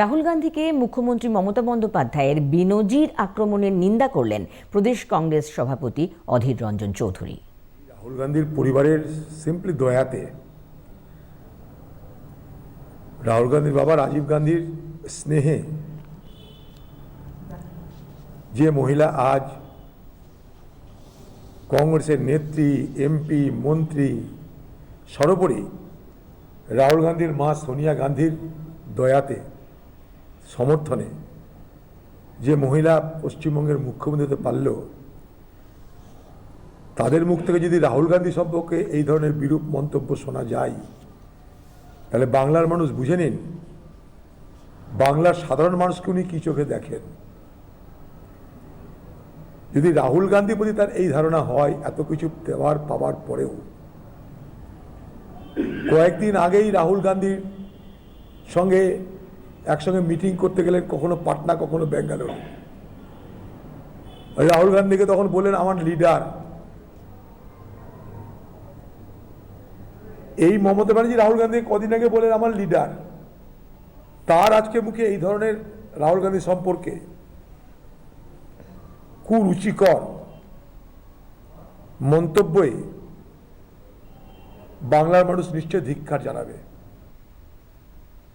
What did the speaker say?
রাহুল গান্ধীকে মুখ্যমন্ত্রী মমতা বন্দ্যোপাধ্যায়ের বিনজির আক্রমণের নিন্দা করলেন প্রদেশ কংগ্রেস সভাপতি অধীর রঞ্জন চৌধুরী। রাহুল গান্ধীর পরিবারের সিম্পলি দয়াতে রাহুল গান্ধীর বাবা রাজীব গান্ধীর স্নেহে যে মহিলা আজ কংগ্রেসের নেত্রী, এমপি, মন্ত্রী, সর্বোপরি রাহুল গান্ধীর মা সোনিয়া গান্ধীর দয়াতে সমর্থনে যে মহিলা পশ্চিমবঙ্গের মুখ্যমন্ত্রী হতে পারল তাদের মুখ থেকে যদি রাহুল গান্ধী সম্পর্কে এই ধরনের বিরূপ মন্তব্য শোনা যায়, তাহলে বাংলার মানুষ বুঝে নিন, বাংলার সাধারণ মানুষকে উনি কী চোখে দেখেন? যদি রাহুল গান্ধী প্রতি তার এই ধারণা হয়, এত কিছু দেওয়ার পাওয়ার পরেও, কয়েকদিন আগেই রাহুল গান্ধীর সঙ্গে একসঙ্গে মিটিং করতে গেলেন কখনো পাটনা, কখনো ব্যাঙ্গালোর। রাহুল গান্ধীকে তখন বললেন, আমার লিডার এই মমতা ব্যানার্জি রাহুল গান্ধী কদিন আগে বলেন আমার লিডার তার আজকে মুখে এই ধরনের রাহুল গান্ধী সম্পর্কে কুরুচিকর মন্তব্যে বাংলার মানুষ নিশ্চয় ধিক্ষার জানাবে।